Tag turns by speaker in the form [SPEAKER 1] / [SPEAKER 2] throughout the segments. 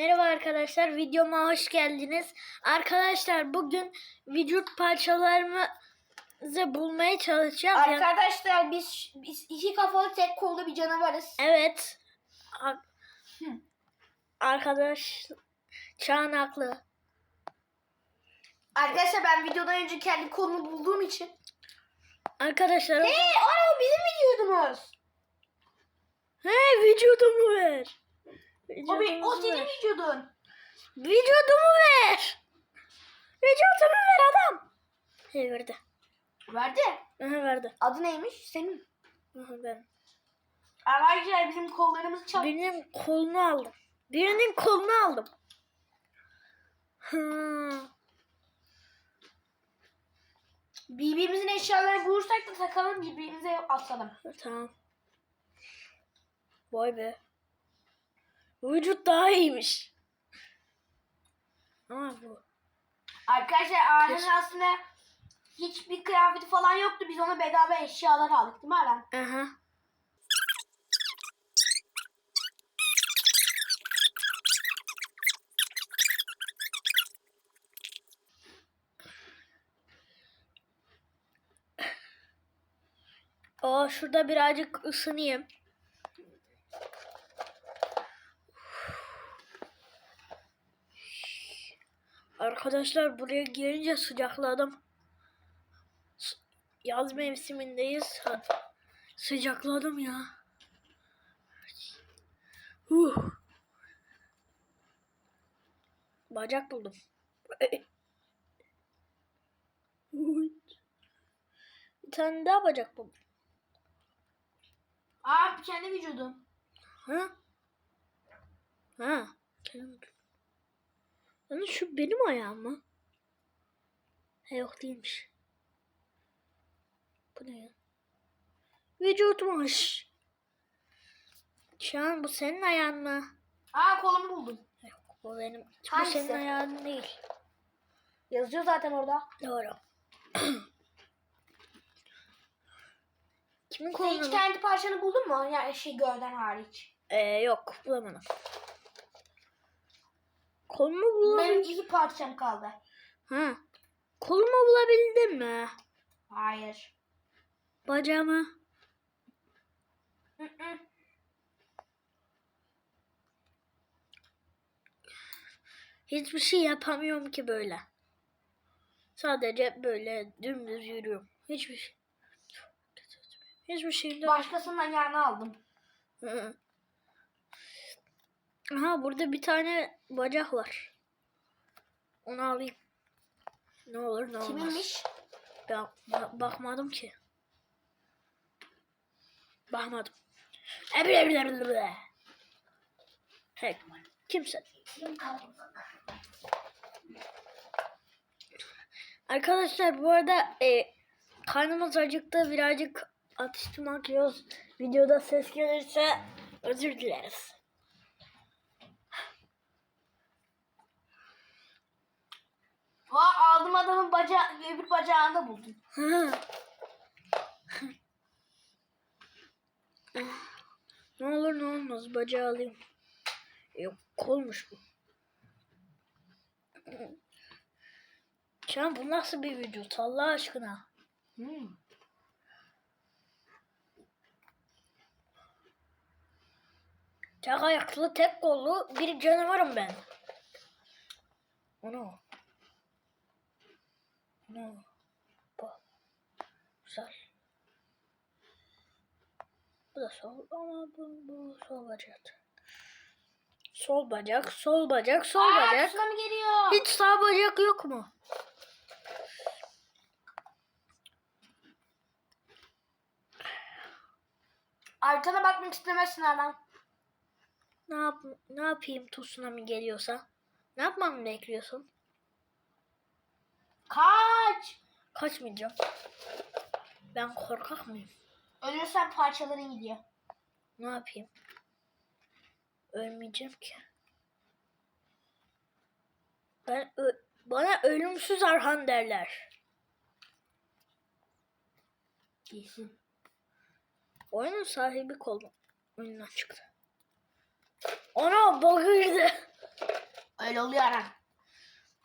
[SPEAKER 1] Merhaba arkadaşlar, videoma hoş geldiniz. Arkadaşlar bugün vücut parçalarımızı bulmaya çalışacağız. Yani-
[SPEAKER 2] Arkadaşlar biz biz iki kafalı tek kollu bir canavarız.
[SPEAKER 1] evet. Ar-
[SPEAKER 2] Hı.
[SPEAKER 1] Arkadaş Çağanaklı.
[SPEAKER 2] Arkadaşlar ben videodan önce kendi kolumu bulduğum için.
[SPEAKER 1] Arkadaşlar
[SPEAKER 2] Hey, o bizim vücudumuz.
[SPEAKER 1] he vücudumu ver.
[SPEAKER 2] O, be- o senin vücudun.
[SPEAKER 1] Vücudumu ver. Vücudumu ver adam. He verdi.
[SPEAKER 2] Verdi.
[SPEAKER 1] Aha verdi.
[SPEAKER 2] Adı neymiş? Senin.
[SPEAKER 1] Aha ben.
[SPEAKER 2] Arkadaşlar bizim kollarımız çap.
[SPEAKER 1] Birinin kolunu aldım. Birinin kolunu aldım. Hı.
[SPEAKER 2] Birbirimizin eşyalarını bulursak da takalım birbirimize atalım.
[SPEAKER 1] Tamam. Vay be. Vücut daha iyiymiş. Ama bu.
[SPEAKER 2] Arkadaşlar Arhan'ın aslında hiçbir kıyafeti falan yoktu. Biz ona bedava eşyalar aldık değil mi Arhan?
[SPEAKER 1] Aha. Aa şurada birazcık ısınayım. Arkadaşlar buraya gelince sıcakladım. Yaz mevsimindeyiz. Sıcakladım ya. Huh. Bacak buldum. Bir tane daha bacak buldum.
[SPEAKER 2] Aa kendi vücudun.
[SPEAKER 1] Ha? Ha. Kendim Yani şu benim ayağım mı? He yok değilmiş. Bu ne ya? Vücutmuş. Şu an bu senin ayağın mı?
[SPEAKER 2] Aa kolumu buldum.
[SPEAKER 1] Yok bu benim. Bu senin ayağın değil.
[SPEAKER 2] Yazıyor zaten orada.
[SPEAKER 1] Doğru. Kimin
[SPEAKER 2] Sen
[SPEAKER 1] kolunu?
[SPEAKER 2] hiç kendi parçanı buldun mu? Yani şey gövden hariç.
[SPEAKER 1] Ee, yok bulamadım. Kolumu
[SPEAKER 2] Benim
[SPEAKER 1] bulabildin
[SPEAKER 2] iki parçam kaldı.
[SPEAKER 1] Ha. Kolumu bulabildin mi?
[SPEAKER 2] Hayır.
[SPEAKER 1] Bacağımı?
[SPEAKER 2] Hı hı.
[SPEAKER 1] Hiçbir şey yapamıyorum ki böyle. Sadece böyle dümdüz yürüyorum. Hiçbir şey. Hiçbir şey.
[SPEAKER 2] Başkasının ayağını aldım.
[SPEAKER 1] Hı. Aha burada bir tane bacak var. Onu alayım. Ne olur ne olmaz.
[SPEAKER 2] Kiminmiş?
[SPEAKER 1] Ben ba- bakmadım ki. Bakmadım. Ebleblebleble. Hey, kimse. Arkadaşlar bu arada e, karnımız acıktı birazcık atıştırmak yiyoruz. Videoda ses gelirse özür dileriz.
[SPEAKER 2] Aa aldım adamın bacağı, öbür bacağını buldum.
[SPEAKER 1] Ne olur ne olmaz bacağı alayım. Yok kolmuş bu. Can bu nasıl bir vücut Allah aşkına?
[SPEAKER 2] Hmm.
[SPEAKER 1] Tek ayaklı tek kollu bir canavarım ben. Onu. Onu. Bu. Güzel. Bu da sol ama bu, bu sol bacak. Sol bacak, sol bacak, sol
[SPEAKER 2] Aa
[SPEAKER 1] bacak.
[SPEAKER 2] Tsunami geliyor.
[SPEAKER 1] Hiç sağ bacak yok mu?
[SPEAKER 2] Arkana bakmak istemezsin Erman.
[SPEAKER 1] Ne yap ne yapayım tsunami geliyorsa? Ne yapmamı bekliyorsun?
[SPEAKER 2] Kaç.
[SPEAKER 1] Kaçmayacağım. Ben korkak mıyım?
[SPEAKER 2] Ölürsen parçaların gidiyor.
[SPEAKER 1] Ne yapayım? Ölmeyeceğim ki. Ben bana ölümsüz Arhan derler.
[SPEAKER 2] Değilsin.
[SPEAKER 1] Oyunun sahibi kolum oyundan çıktı. Ana bug'ıydı.
[SPEAKER 2] Öyle oluyor ana.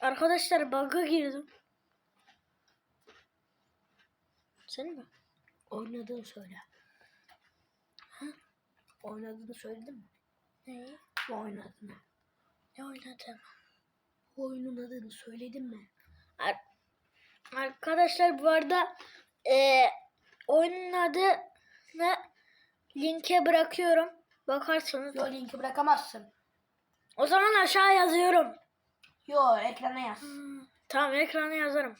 [SPEAKER 1] Arkadaşlar bug'a girdim. Sen mi?
[SPEAKER 2] Oynadığını söyle. Oynadığını söyledin mi?
[SPEAKER 1] Neyi?
[SPEAKER 2] Oynadığını.
[SPEAKER 1] Ne oynadım?
[SPEAKER 2] Oyunun adını söyledin mi?
[SPEAKER 1] Ar- Arkadaşlar bu arada eee oyunun adını linke bırakıyorum. Bakarsanız.
[SPEAKER 2] Yo linki bırakamazsın.
[SPEAKER 1] O zaman aşağı yazıyorum.
[SPEAKER 2] Yo ekrana yaz.
[SPEAKER 1] Tamam ekrana yazarım.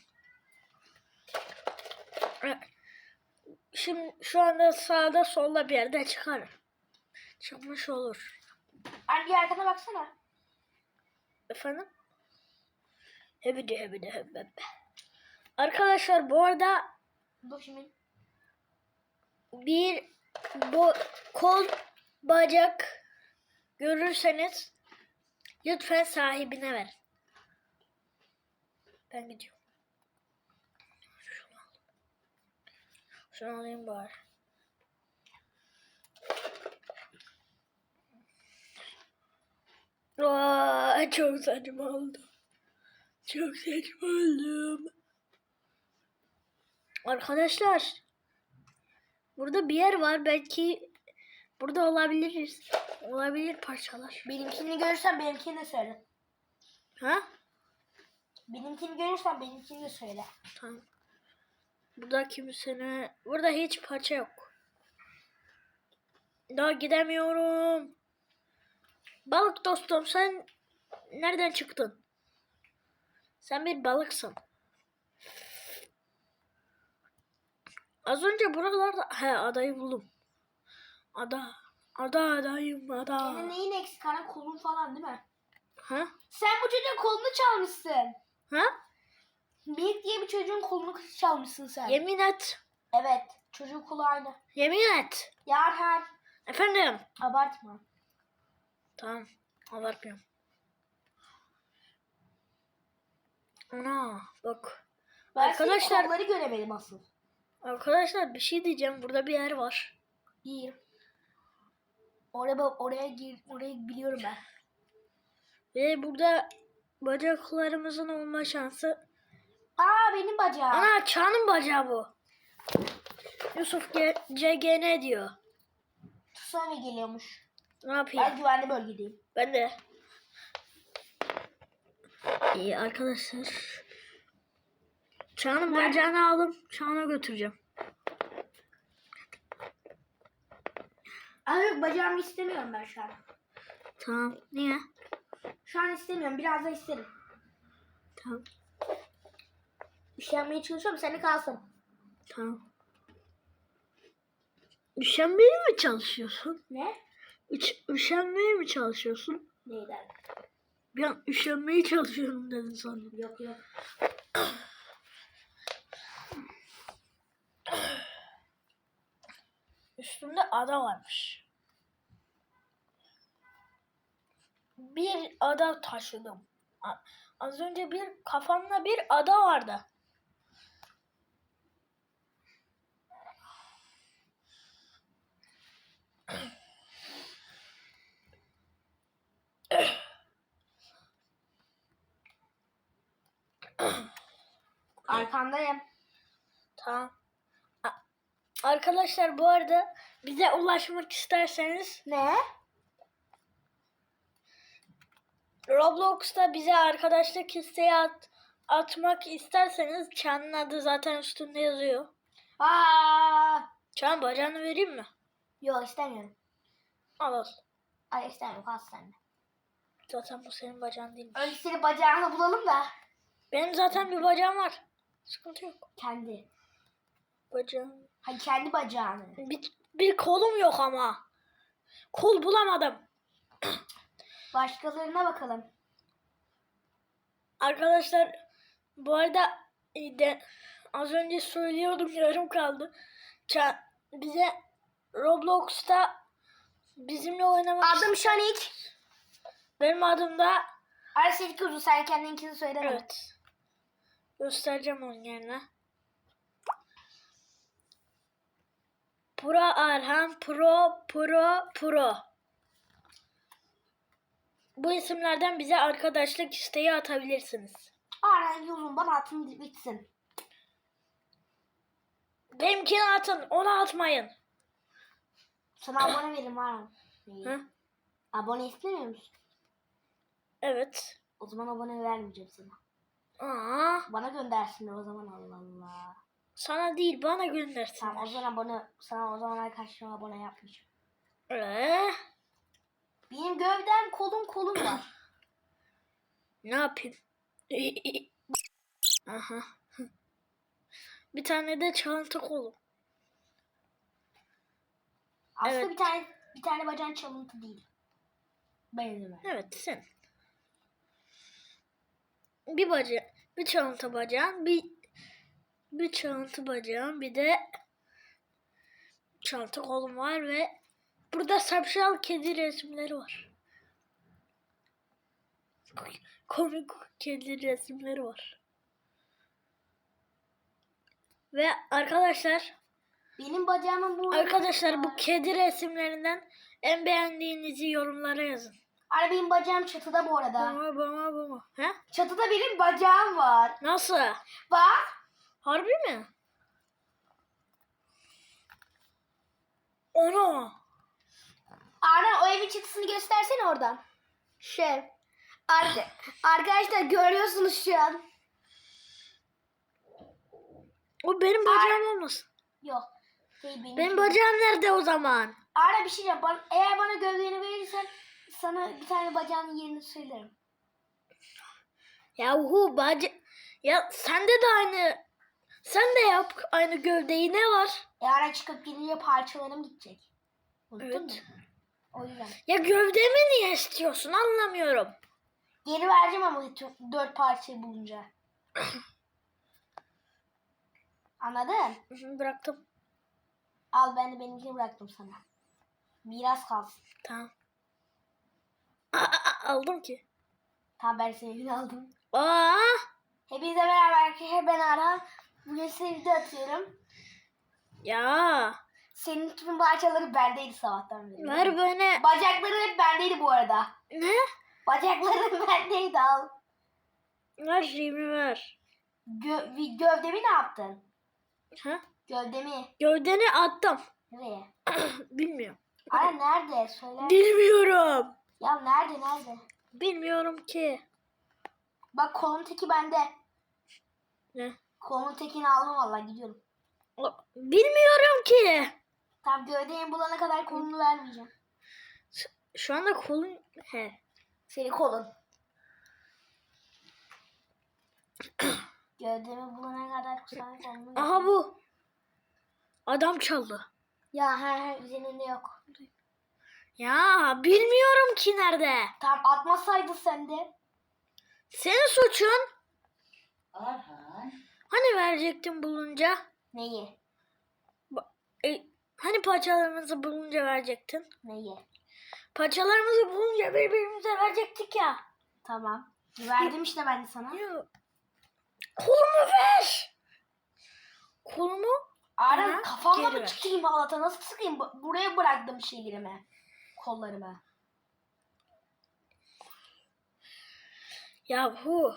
[SPEAKER 1] Evet. Şimdi şu anda sağda solda bir yerde çıkar. Çıkmış olur.
[SPEAKER 2] Anne arkana baksana.
[SPEAKER 1] Efendim? Hebidi hebidi hebebe. Arkadaşlar bu arada
[SPEAKER 2] Dur şimdi.
[SPEAKER 1] bir bu kol bacak görürseniz lütfen sahibine ver. Ben gidiyorum. Şunu al. Şunu alayım bari. Aa, çok saçma oldu. Çok saçma oldum. Arkadaşlar Burada bir yer var. Belki burada olabiliriz. Olabilir parçalar.
[SPEAKER 2] Benimkini görürsen benimkini de söyle.
[SPEAKER 1] Ha?
[SPEAKER 2] Benimkini görürsen benimkini de söyle.
[SPEAKER 1] Tamam. Burada kimsenin... Burada hiç parça yok. Daha gidemiyorum. Balık dostum sen nereden çıktın? Sen bir balıksın. Az önce buralarda... He adayı buldum. Ada. Ada adayım ada.
[SPEAKER 2] Senin neyin eksik ana kolun falan değil mi?
[SPEAKER 1] Ha?
[SPEAKER 2] Sen bu çocuğun kolunu çalmışsın.
[SPEAKER 1] Ha?
[SPEAKER 2] Minik diye bir çocuğun kolunu çalmışsın sen.
[SPEAKER 1] Yemin et.
[SPEAKER 2] evet. Çocuğun kolu aynı.
[SPEAKER 1] Yemin et.
[SPEAKER 2] Yarhan.
[SPEAKER 1] Efendim.
[SPEAKER 2] Abartma.
[SPEAKER 1] Tamam. Abartmıyorum. Ana bak.
[SPEAKER 2] Ben
[SPEAKER 1] Arkadaşlar-
[SPEAKER 2] kolları göremedim asıl.
[SPEAKER 1] Arkadaşlar bir şey diyeceğim. Burada bir yer var.
[SPEAKER 2] Bir. Oraya oraya gir orayı biliyorum ben.
[SPEAKER 1] Ve burada bacaklarımızın olma şansı.
[SPEAKER 2] Aa benim bacağım.
[SPEAKER 1] Ana Çağ'ın bacağı bu. Yusuf G- CGN diyor.
[SPEAKER 2] Tsunami geliyormuş.
[SPEAKER 1] Ne yapayım?
[SPEAKER 2] Ben güvenli bölgedeyim.
[SPEAKER 1] Ben de. İyi arkadaşlar. Çağ'ın bacağını aldım. Çağ'ına götüreceğim.
[SPEAKER 2] Aa yok bacağımı istemiyorum ben şu an.
[SPEAKER 1] Tamam. Niye?
[SPEAKER 2] Şu an istemiyorum. Biraz da isterim.
[SPEAKER 1] Tamam.
[SPEAKER 2] Üşenmeye çalışıyorum. Seni kalsın.
[SPEAKER 1] Tamam. Üşenmeye mi çalışıyorsun?
[SPEAKER 2] Ne?
[SPEAKER 1] Üç, üşenmeye mi çalışıyorsun?
[SPEAKER 2] Neyden?
[SPEAKER 1] Bir an üşenmeye çalışıyorum dedin sandım.
[SPEAKER 2] Yok yok.
[SPEAKER 1] Üstümde ada varmış. Bir ada taşıdım. Az önce bir kafamda bir ada vardı.
[SPEAKER 2] Arkandayım.
[SPEAKER 1] Tamam. Arkadaşlar bu arada bize ulaşmak isterseniz
[SPEAKER 2] Ne?
[SPEAKER 1] Roblox'ta bize arkadaşlık isteği at, atmak isterseniz Çan'ın adı zaten üstünde yazıyor.
[SPEAKER 2] Aa!
[SPEAKER 1] Çan bacağını vereyim mi?
[SPEAKER 2] Yok istemiyorum.
[SPEAKER 1] Al al.
[SPEAKER 2] Ay istemiyorum. Kalsın sen de.
[SPEAKER 1] Zaten bu senin bacağın değil.
[SPEAKER 2] Önce senin bacağını bulalım da.
[SPEAKER 1] Benim zaten bir bacağım var. Sıkıntı yok.
[SPEAKER 2] Kendi.
[SPEAKER 1] Bacağım.
[SPEAKER 2] Hayır kendi bacağını.
[SPEAKER 1] Bir, bir kolum yok ama. Kol bulamadım.
[SPEAKER 2] Başkalarına bakalım.
[SPEAKER 1] Arkadaşlar bu arada e, de, az önce söylüyordum yarım kaldı. Ça- bize Roblox'ta bizimle oynamak
[SPEAKER 2] Adım Şanik.
[SPEAKER 1] Benim adım da
[SPEAKER 2] Arsenik Kuzu sen kendininkini söyleme.
[SPEAKER 1] evet. Göstereceğim onun yerine. Pro Arhan Pro Pro Pro. bu isimlerden bize arkadaşlık isteği atabilirsiniz.
[SPEAKER 2] Aynen uzun bana atın bitsin.
[SPEAKER 1] Benimkini atın, onu atmayın.
[SPEAKER 2] Sana abone veririm Aran.
[SPEAKER 1] Hı?
[SPEAKER 2] Abone istemiyor musun?
[SPEAKER 1] Evet.
[SPEAKER 2] O zaman abone vermeyeceğim sana.
[SPEAKER 1] Aa,
[SPEAKER 2] Bana göndersinler o zaman Allah Allah.
[SPEAKER 1] sana değil bana göndersin.
[SPEAKER 2] Tamam o zaman abone, sana o zaman arkadaşlarıma abone yapmayacağım.
[SPEAKER 1] Ee,
[SPEAKER 2] Benim gövdem kolum kolum var.
[SPEAKER 1] ne yapayım? Aha. Bir tane de çanta kolum.
[SPEAKER 2] Aslında
[SPEAKER 1] Evet.
[SPEAKER 2] bir tane bir tane bacağın çalıntı değil. Benzeme.
[SPEAKER 1] Evet sen. Bir baca, bir çalıntı bacağın, bir bir çalıntı bacağın, bir de çanta kolum var ve burada sapşal kedi resimleri var. Komik kedi resimleri var. Ve arkadaşlar,
[SPEAKER 2] Benim bacağımın bu
[SPEAKER 1] arkadaşlar bu kedi resimlerinden en beğendiğinizi yorumlara yazın.
[SPEAKER 2] Ara benim bacağım çatıda bu arada.
[SPEAKER 1] Bana bana bana. He?
[SPEAKER 2] Çatıda benim bacağım var.
[SPEAKER 1] Nasıl?
[SPEAKER 2] Bak.
[SPEAKER 1] Harbi mi? Onu.
[SPEAKER 2] Arda o evin çatısını göstersene oradan. Şey. Arka, arkadaşlar görüyorsunuz şu an.
[SPEAKER 1] O benim bacağım olmasın.
[SPEAKER 2] Yok. Şey benim.
[SPEAKER 1] Benim bacağım nerede o zaman?
[SPEAKER 2] Arda bir şey yap. Bana- Eğer bana gövdeni verirsen sana bir tane bacağının yerini söylerim.
[SPEAKER 1] Yahu baca... Ya sende de aynı... Sen de yap aynı gövdeyi ne var?
[SPEAKER 2] E ara çıkıp gelince parçalarım gidecek. Unuttun
[SPEAKER 1] Evet.
[SPEAKER 2] mu? O yüzden.
[SPEAKER 1] Ya gövdemi niye istiyorsun anlamıyorum.
[SPEAKER 2] Geri vereceğim ama dört parçayı bulunca. Anladın?
[SPEAKER 1] Bıraktım.
[SPEAKER 2] Al ben de benimkini bıraktım sana. Miras kalsın.
[SPEAKER 1] Tamam. Aa, aa, aldım ki.
[SPEAKER 2] Tamam ben seninkini aldım.
[SPEAKER 1] Aa,
[SPEAKER 2] Hepinize merhaba arkadaşlar ben Arhan. Bugün size video atıyorum.
[SPEAKER 1] ya
[SPEAKER 2] Senin tüm parçaları bendeydi sabahtan beri.
[SPEAKER 1] ver beni.
[SPEAKER 2] Bacakları hep bendeydi bu arada.
[SPEAKER 1] Ne?
[SPEAKER 2] Bacakları bendeydi al.
[SPEAKER 1] Ver şeyimi ver.
[SPEAKER 2] Gö gövdemi ne yaptın?
[SPEAKER 1] Ha?
[SPEAKER 2] Gövdemi.
[SPEAKER 1] Gövdeni attım.
[SPEAKER 2] Nereye?
[SPEAKER 1] Bilmiyorum.
[SPEAKER 2] Ara nerede? Söyle.
[SPEAKER 1] Bilmiyorum.
[SPEAKER 2] Ya nerede nerede?
[SPEAKER 1] Bilmiyorum ki.
[SPEAKER 2] Bak kolun teki bende.
[SPEAKER 1] Ne?
[SPEAKER 2] Kolun tekini aldım valla gidiyorum.
[SPEAKER 1] Bilmiyorum ki.
[SPEAKER 2] Tam gövdeyi bulana kadar kolunu vermeyeceğim.
[SPEAKER 1] Şu anda kolun... He.
[SPEAKER 2] Senin kolun. Gövdemi bulana kadar sana kolunu
[SPEAKER 1] Aha bu. Adam çaldı.
[SPEAKER 2] Ya he he üzerinde yok.
[SPEAKER 1] Ya bilmiyorum ki nerede.
[SPEAKER 2] Tam atmasaydı sen de.
[SPEAKER 1] Senin suçun.
[SPEAKER 3] Arhan,
[SPEAKER 1] Hani verecektin bulunca?
[SPEAKER 2] Neyi?
[SPEAKER 1] Ba- E, hani parçalarımızı bulunca verecektin?
[SPEAKER 2] Neyi?
[SPEAKER 1] Parçalarımızı bulunca birbirimize verecektik ya.
[SPEAKER 2] Tamam. Verdim işte ben de sana.
[SPEAKER 1] Ya. Kolumu ver. Kolumu? Bana
[SPEAKER 2] kafamla mı çıkayım halata? Nasıl sıkayım? Bu- Buraya bıraktım şeylerimi. Kollarımı.
[SPEAKER 1] Yahu.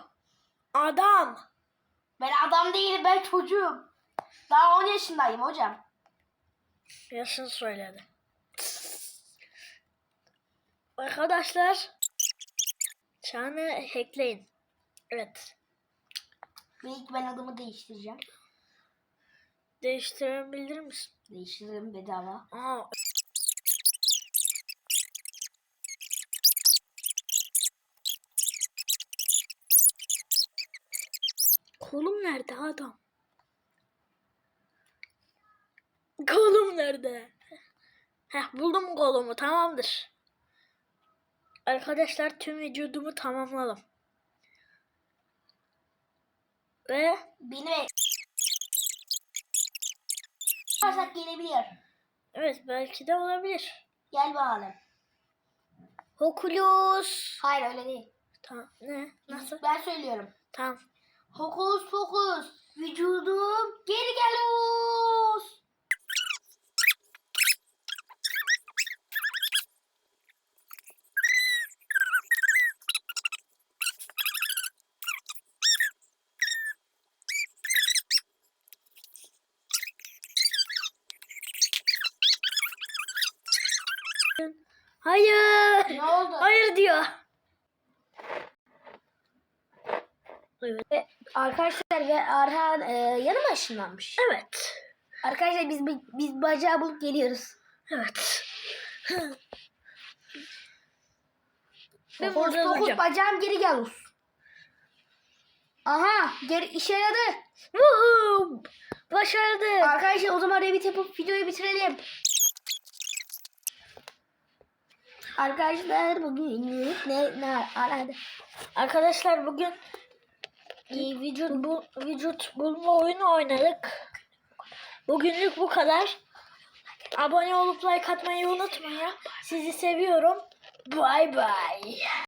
[SPEAKER 1] Adam.
[SPEAKER 2] Ben adam değilim ben çocuğum. Daha 10 yaşındayım hocam.
[SPEAKER 1] Yaşın söyledi. Arkadaşlar. Çağını hackleyin. Evet.
[SPEAKER 2] Belki ben adımı değiştireceğim.
[SPEAKER 1] Değiştirebilir misin?
[SPEAKER 2] Değiştiririm bedava.
[SPEAKER 1] Aa. Kolum nerede adam? Kolum nerede? Heh buldum kolumu tamamdır. Arkadaşlar tüm vücudumu tamamladım. Ve
[SPEAKER 2] Beni Varsak gelebilir.
[SPEAKER 1] evet belki de olabilir.
[SPEAKER 2] Gel bakalım.
[SPEAKER 1] Hokulus.
[SPEAKER 2] Hayır öyle değil.
[SPEAKER 1] Tamam. Ne? Nasıl?
[SPEAKER 2] Ben söylüyorum.
[SPEAKER 1] Tamam.
[SPEAKER 2] Hokus pokus. Vücudum geri gelus.
[SPEAKER 1] Evet.
[SPEAKER 2] Ve ve Arhan e, yanıma ışınlanmış.
[SPEAKER 1] Evet.
[SPEAKER 2] Arkadaşlar biz biz bacağı bulup geliyoruz.
[SPEAKER 1] Evet.
[SPEAKER 2] Dokuz
[SPEAKER 1] duracağım.
[SPEAKER 2] bacağım geri gel. Aha geri işe yaradı.
[SPEAKER 1] Woohoo! Başardık.
[SPEAKER 2] Arkadaşlar o zaman revit yapıp videoyu bitirelim. Arkadaşlar bugün ne ne aradı?
[SPEAKER 1] Arkadaşlar bugün e, vücut bu vücut bulma oyunu oynadık. Bugünlük bu kadar. Abone olup like atmayı unutmayın. Sizi seviyorum. Bye bye.